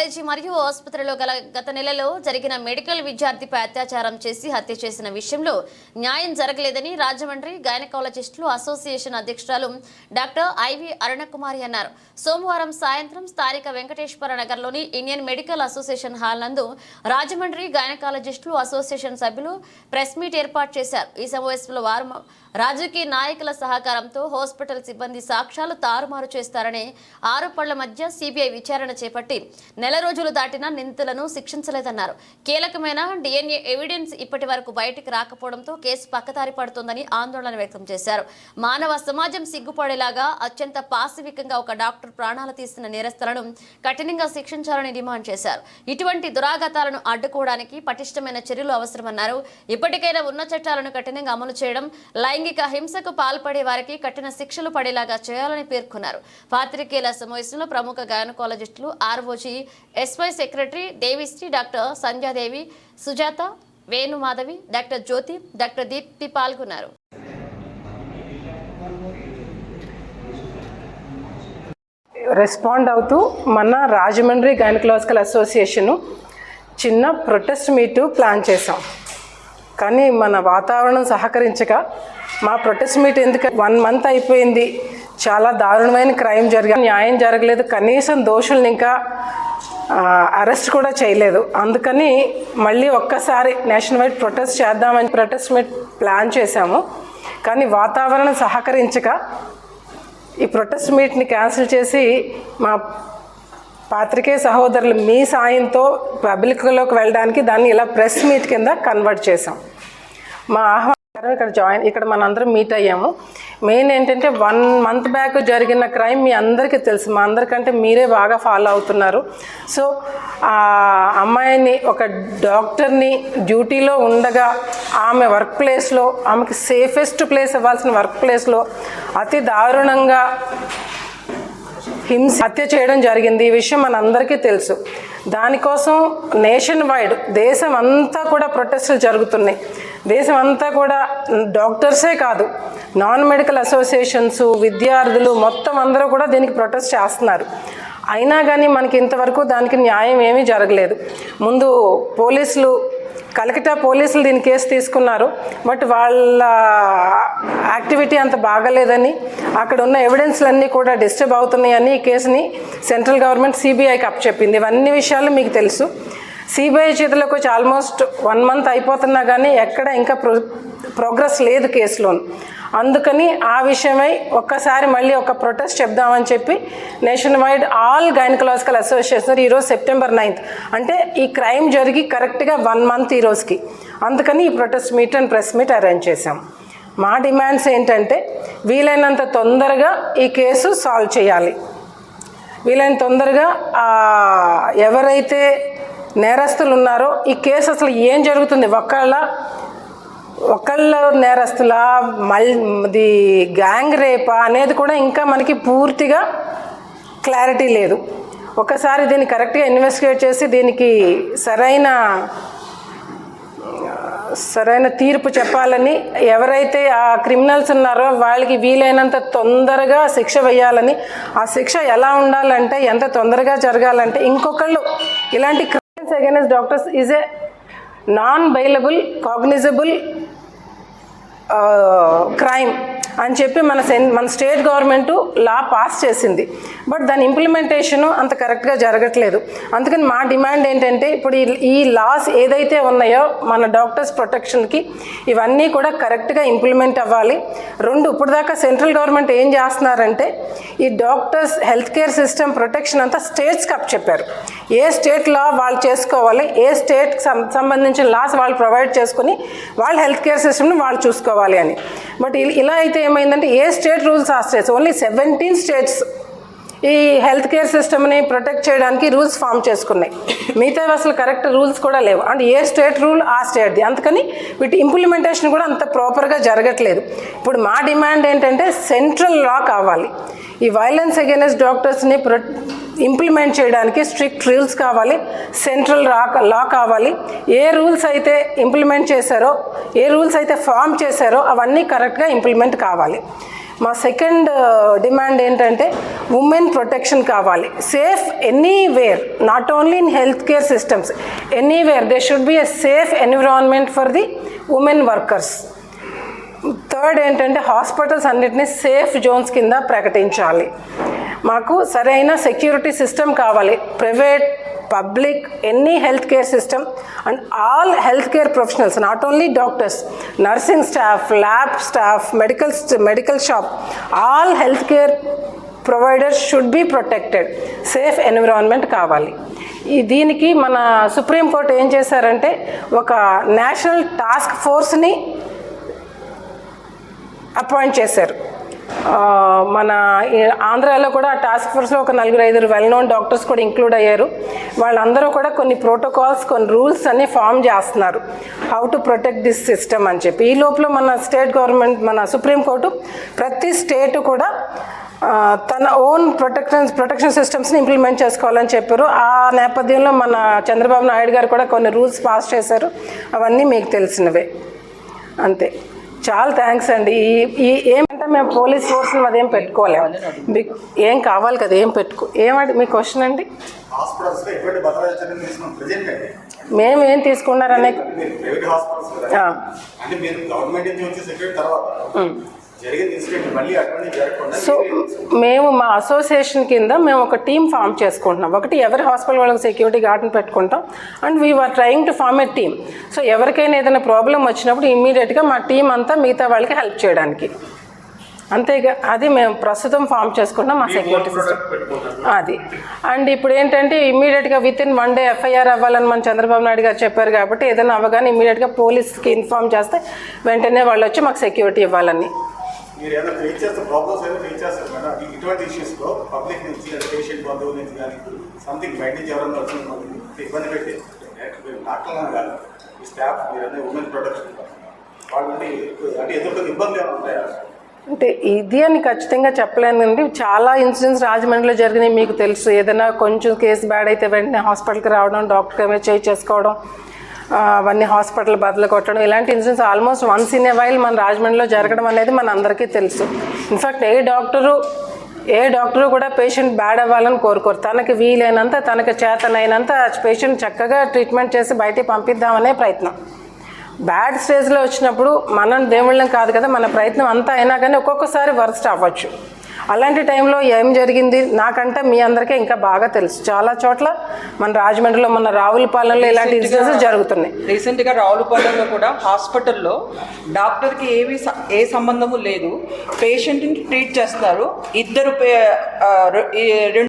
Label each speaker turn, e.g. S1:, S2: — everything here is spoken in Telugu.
S1: కాలేజీ మరియు ఆసుపత్రిలో గల గత నెలలో జరిగిన మెడికల్ విద్యార్థిపై అత్యాచారం చేసి హత్య చేసిన విషయంలో న్యాయం జరగలేదని రాజమండ్రి గైనకాలజిస్టులు అసోసియేషన్ అధ్యక్షురాలు డాక్టర్ ఐవి అరుణకుమారి అన్నారు. సోమవారం సాయంత్రం స్థానిక వెంకటేశ్వర నగర్లోని ఇండియన్ మెడికల్ అసోసియేషన్ హాల్ నందు రాజమండ్రి గైనకాలజిస్టులు అసోసియేషన్ సభ్యులు ప్రెస్ మీట్ ఏర్పాటు చేశారు. ఈ సమావేశంలో వారు రాజకీయ నాయకుల సహకారంతో హాస్పిటల్ సిబ్బంది సాక్ష్యాలు తారుమారు చేస్తారనే ఆరోపణల మధ్య సిబిఐ విచారణ చేపట్టి నెల రోజులు దాటినా నిందితులను శిక్షించలేదన్నారు. కీలకమైన డిఎన్ఏ ఎవిడెన్స్ ఇప్పటి వరకు బయటికి రాకపోవడంతో కేసు పక్కదారి పడుతోందని ఆందోళన వ్యక్తం చేశారు. మానవ సమాజం సిగ్గుపడేలాగా అత్యంత పాశవికంగా ఒక డాక్టర్ ప్రాణాలు తీసిన నేరస్తులను కఠినంగా శిక్షించాలని డిమాండ్ చేశారు. ఇటువంటి దురాఘాతాలను అడ్డుకోవడానికి పటిష్టమైన చర్యలు అవసరమన్నారు. ఇప్పటికైనా ఉన్న చట్టాలను కఠినంగా అమలు చేయడం లైంగిక హింసకు పాల్పడే వారికి కఠిన శిక్షలు పడేలాగా చేయాలని పేర్కొన్నారు. పాత్రికేయుల సమావేశంలో ప్రముఖ గైనకాలజిస్టులు ROG SY secretary Devisri doctor Sandhyadevi Sujatha Venumadhavi doctor Jyothi doctor Deepthi పాల్గొన్నారు.
S2: రెస్పాండ్ అవుతూ మన రాజమండ్రి గైనకలాజికల్ అసోసియేషను చిన్న ప్రొటెస్ట్ మీటు ప్లాన్ చేసాం కానీ మన వాతావరణం సహకరించక మా ప్రొటెస్ట్ మీట్ ఎందుకు వన్ మంత్ అయిపోయింది. చాలా దారుణమైన క్రైమ్ జరిగా. న్యాయం జరగలేదు. కనీసం దోషుల్ని ఇంకా అరెస్ట్ కూడా చేయలేదు. అందుకని మళ్ళీ ఒక్కసారి నేషనల్ వైడ్ ప్రొటెస్ట్ చేద్దామని ప్రొటెస్ట్ మీట్ ప్లాన్ చేశాము. కానీ వాతావరణం సహకరించక ఈ ప్రొటెస్ట్ మీట్ని క్యాన్సిల్ చేసి మా పాత్రికేయ సహోదరులు మీ సాయంతో పబ్లిక్లోకి వెళ్ళడానికి దాన్ని ఇలా ప్రెస్ మీట్ కింద కన్వర్ట్ చేసాం మా ఆహ్వానం ఇక్కడ జాయిన్ ఇక్కడ మనందరం మీట్ అయ్యాము. మెయిన్ ఏంటంటే వన్ మంత్ బ్యాక్ జరిగిన క్రైమ్ మీ అందరికీ తెలుసు. మా అందరికంటే మీరే బాగా ఫాలో అవుతున్నారు. సో ఆ అమ్మాయిని ఒక డాక్టర్ని డ్యూటీలో ఉండగా ఆమె వర్క్ ప్లేస్లో ఆమెకి సేఫెస్ట్ ప్లేస్ ఇవ్వాల్సిన వర్క్ ప్లేస్లో అతి దారుణంగా హింస హత్య చేయడం జరిగింది. ఈ విషయం మనందరికీ తెలుసు. దానికోసం నేషన్ వైడ్ దేశం అంతా కూడా ప్రొటెస్టులు జరుగుతున్నాయి. దేశం అంతా కూడా డాక్టర్సే కాదు నాన్ మెడికల్ అసోసియేషన్స్ విద్యార్థులు మొత్తం అందరూ కూడా దీనికి ప్రొటెస్ట్ చేస్తున్నారు. అయినా కానీ మనకి ఇంతవరకు దానికి న్యాయం ఏమీ జరగలేదు. ముందు పోలీసులు కలకటా పోలీసులు దీని కేసు తీసుకున్నారు. బట్ వాళ్ళ యాక్టివిటీ అంత బాగలేదని అక్కడ ఉన్న ఎవిడెన్స్లన్నీ కూడా డిస్టర్బ్ అవుతున్నాయని ఈ కేసుని సెంట్రల్ గవర్నమెంట్ సిబిఐకి అప్పచెప్పింది. ఇవన్నీ విషయాలు మీకు తెలుసు. సిబిఐ చేతులకు వచ్చి ఆల్మోస్ట్ వన్ మంత్ అయిపోతున్నా కానీ ఎక్కడ ఇంకా ప్రో ప్రోగ్రెస్ లేదు కేసులోని అందుకని ఆ విషయమై ఒక్కసారి మళ్ళీ ఒక ప్రొటెస్ట్ చెప్దామని చెప్పి nation wide all gynaecological association ఈరోజు సెప్టెంబర్ నైన్త్ అంటే ఈ క్రైమ్ జరిగి కరెక్ట్గా వన్ మంత్ ఈ రోజుకి. అందుకని ఈ protest meet and press meet arrange చేశాం. మా డిమాండ్స్ ఏంటంటే వీలైనంత తొందరగా ఈ కేసు సాల్వ్ చేయాలి. వీలైన తొందరగా ఎవరైతే నేరస్తులు ఉన్నారో ఈ కేసు అసలు ఏం జరుగుతుంది? ఒకళ్ళ ఒకళ్ళ నేరస్తుల మల్ ఇది గ్యాంగ్ రేపా అనేది కూడా ఇంకా మనకి పూర్తిగా క్లారిటీ లేదు. ఒకసారి దీన్ని కరెక్ట్గా ఇన్వెస్టిగేట్ చేసి దీనికి సరైన సరైన తీర్పు చెప్పాలని ఎవరైతే ఆ క్రిమినల్స్ ఉన్నారో వాళ్ళకి వీలైనంత తొందరగా శిక్ష వేయాలని ఆ శిక్ష ఎలా ఉండాలంటే ఎంత తొందరగా జరగాలంటే ఇంకొకళ్ళు ఇలాంటి crimes against doctors is a non bailable cognizable crime అని చెప్పి మన సెన్ మన స్టేట్ గవర్నమెంట్ లా పాస్ చేసింది. బట్ దాని ఇంప్లిమెంటేషను అంత కరెక్ట్గా జరగట్లేదు. అందుకని మా డిమాండ్ ఏంటంటే ఇప్పుడు ఈ- ఈ లాస్ ఏదైతే ఉన్నాయో మన డాక్టర్స్ ప్రొటెక్షన్కి ఇవన్నీ కూడా కరెక్ట్గా ఇంప్లిమెంట్ అవ్వాలి. రెండు ఇప్పుడు దాకా సెంట్రల్ గవర్నమెంట్ ఏం చేస్తున్నారంటే ఈ doctors health care system protection అంతా స్టేట్స్కి అప్ చెప్పారు ఏ స్టేట్ లా వాళ్ళు చేసుకోవాలి ఏ స్టేట్కి సంబంధించిన లాస్ వాళ్ళు ప్రొవైడ్ చేసుకుని వాళ్ళ హెల్త్ కేర్ సిస్టమ్ని వాళ్ళు చూసుకోవాలి అని. బట్ ఇలా అయితే ఏమైందంటే ఏ స్టేట్ రూల్స్ ఆ స్టేట్స్ ఓన్లీ సెవెంటీన్ స్టేట్స్ ఈ హెల్త్ కేర్ సిస్టమ్ని ప్రొటెక్ట్ చేయడానికి రూల్స్ ఫామ్ చేసుకున్నాయి. మిగతా అసలు కరెక్ట్ రూల్స్ కూడా లేవు. అండ్ ఏ స్టేట్ రూల్ ఆ స్టేట్ది అందుకని వీటి ఇంప్లిమెంటేషన్ కూడా అంత ప్రాపర్గా జరగట్లేదు. ఇప్పుడు మా డిమాండ్ ఏంటంటే సెంట్రల్ లా కావాలి. ఈ వైలెన్స్ అగేనెస్ట్ డాక్టర్స్ని ప్రొ ఇంప్లిమెంట్ చేయడానికి స్ట్రిక్ట్ రూల్స్ కావాలి. సెంట్రల్ రా లా కావాలి. ఏ రూల్స్ అయితే ఇంప్లిమెంట్ చేశారో ఏ రూల్స్ అయితే ఫామ్ చేశారో అవన్నీ కరెక్ట్గా ఇంప్లిమెంట్ కావాలి. మా సెకండ్ డిమాండ్ ఏంటంటే ఉమెన్ ప్రొటెక్షన్ కావాలి. Safe anywhere not only in health care systems anywhere they should be a safe environment for the women workers third ఏంటంటే హాస్పిటల్స్ అన్నిటినీ సేఫ్ జోన్స్ కింద ప్రకటించాలి. మాకు సరైన సెక్యూరిటీ సిస్టమ్ కావాలి. Private public any health care system and all health care professionals not only doctors nursing staff lab staff medical medical shop all health care providers should be protected. Safe environment కావాలి. ఈ దీనికి మన సుప్రీంకోర్టు ఏం చేశారంటే ఒక నేషనల్ టాస్క్ ఫోర్స్ని అపాయింట్ చేశారు. మన ఈ ఆంధ్రాలో కూడా ఆ టాస్క్ ఫోర్స్లో ఒక నలుగురు ఐదుగురు వెల్ నోన్ డాక్టర్స్ కూడా ఇంక్లూడ్ అయ్యారు. వాళ్ళందరూ కూడా కొన్ని ప్రోటోకాల్స్ కొన్ని రూల్స్ అన్ని ఫామ్ చేస్తున్నారు. How to protect this system అని చెప్పి. ఈ లోపల మన స్టేట్ గవర్నమెంట్ మన సుప్రీంకోర్టు ప్రతి స్టేట్ కూడా తన ఓన్ ప్రొటెక్షన్ ప్రొటెక్షన్ సిస్టమ్స్ని ఇంప్లిమెంట్ చేసుకోవాలని చెప్పారు. ఆ నేపథ్యంలో మన చంద్రబాబు నాయుడు గారు కూడా కొన్ని రూల్స్ పాస్ చేశారు. అవన్నీ మీకు తెలిసినవే. అంతే. చాలా థ్యాంక్స్ అండి. ఈ ఈ ఏమంటే మేము పోలీస్ ఫోర్స్ని అదేం పెట్టుకోలేము మీకు ఏం కావాలి కదా ఏం పెట్టుకో ఏమంటే మీ క్వశ్చన్ అండి? మేము ఏం తీసుకున్నారనే సో మేము మా అసోసియేషన్ కింద మేము ఒక టీం ఫామ్ చేసుకుంటున్నాం. ఒకటి ఎవరి హాస్పిటల్ వాళ్ళకి సెక్యూరిటీ గార్డ్ని పెట్టుకుంటాం. And we are trying to form a team so ఎవరికైనా ఏదైనా ప్రాబ్లం వచ్చినప్పుడు ఇమ్మీడియట్గా మా టీం అంతా మిగతా వాళ్ళకి హెల్ప్ చేయడానికి. అంతేగా అది మేము ప్రస్తుతం ఫామ్ చేసుకుంటాం మా సెక్యూరిటీ సిస్టమ్ అది. అండ్ ఇప్పుడు ఏంటంటే ఇమ్మీడియట్గా within one day FIR అవ్వాలని మన చంద్రబాబు నాయుడు గారు చెప్పారు కాబట్టి ఏదైనా అవ్వగానే ఇమ్మీడియట్గా పోలీస్కి ఇన్ఫామ్ చేస్తే వెంటనే వాళ్ళు వచ్చి మాకు సెక్యూరిటీ ఇవ్వాలని.
S3: మీరు ఏదైనా ఫేస్ చేస్తే ప్రాబ్లమ్స్ ఏదో ఫేస్ చేస్తారు మేడం ఈ- ఇటువంటి ఇష్యూస్లో పబ్లిక్ నుంచి పేషెంట్ బంధువుల నుంచి కానీ సంథింగ్ బయట నుంచి ఎవరైనా వచ్చిన వాళ్ళని ఇబ్బంది పెట్టి డైరెక్ట్ మీరు డాక్టర్లను కాదు ఈ స్టాఫ్ మీరు అనే ఉమెన్ ప్రొటెక్షన్ వాళ్ళని అంటే ఎదుర్కొన్న ఇబ్బంది ఏమైనా ఉంటాయా?
S2: అంటే ఇది అని ఖచ్చితంగా చెప్పలేనండి. చాలా ఇన్సిడెంట్స్ రాజమండ్రిలో జరిగినాయి మీకు తెలుసు. ఏదైనా కొంచెం కేసు బ్యాడ్ అయితే వెంటనే హాస్పిటల్కి రావడం డాక్టర్ ఏమైనా చేయి చేసుకోవడం అవన్నీ హాస్పిటల్ బదులు కొట్టడం. ఇలాంటి incidents almost once in a while మన రాజమండ్రిలో జరగడం అనేది మన అందరికీ తెలుసు. ఇన్ఫాక్ట్ ఏ డాక్టరు ఏ డాక్టరు కూడా పేషెంట్ బ్యాడ్ అవ్వాలని కోరుకోరు. తనకి వీలైనంత తనకి చేతనైనంత పేషెంట్ చక్కగా ట్రీట్మెంట్ చేసి బయటికి పంపిద్దామనే ప్రయత్నం. బ్యాడ్ స్టేజ్లో వచ్చినప్పుడు మనం దేవుళ్ళం కాదు కదా మన ప్రయత్నం అంతా అయినా కానీ ఒక్కొక్కసారి వర్స్ట్ అవ్వచ్చు. అలాంటి టైంలో ఏం జరిగింది? నాకంటే మీ అందరికీ ఇంకా బాగా తెలుసు. చాలా చోట్ల మన రాజమండ్రిలో మన రావులపాలెంలో ఇలాంటి ఇన్సిడెంట్స్ జరుగుతున్నాయి.
S4: రీసెంట్గా రావులపాలెంలో కూడా హాస్పిటల్లో డాక్టర్కి ఏవి ఏ సంబంధము లేదు. పేషెంట్ని ట్రీట్ చేస్తారు. ఇద్దరు రెండు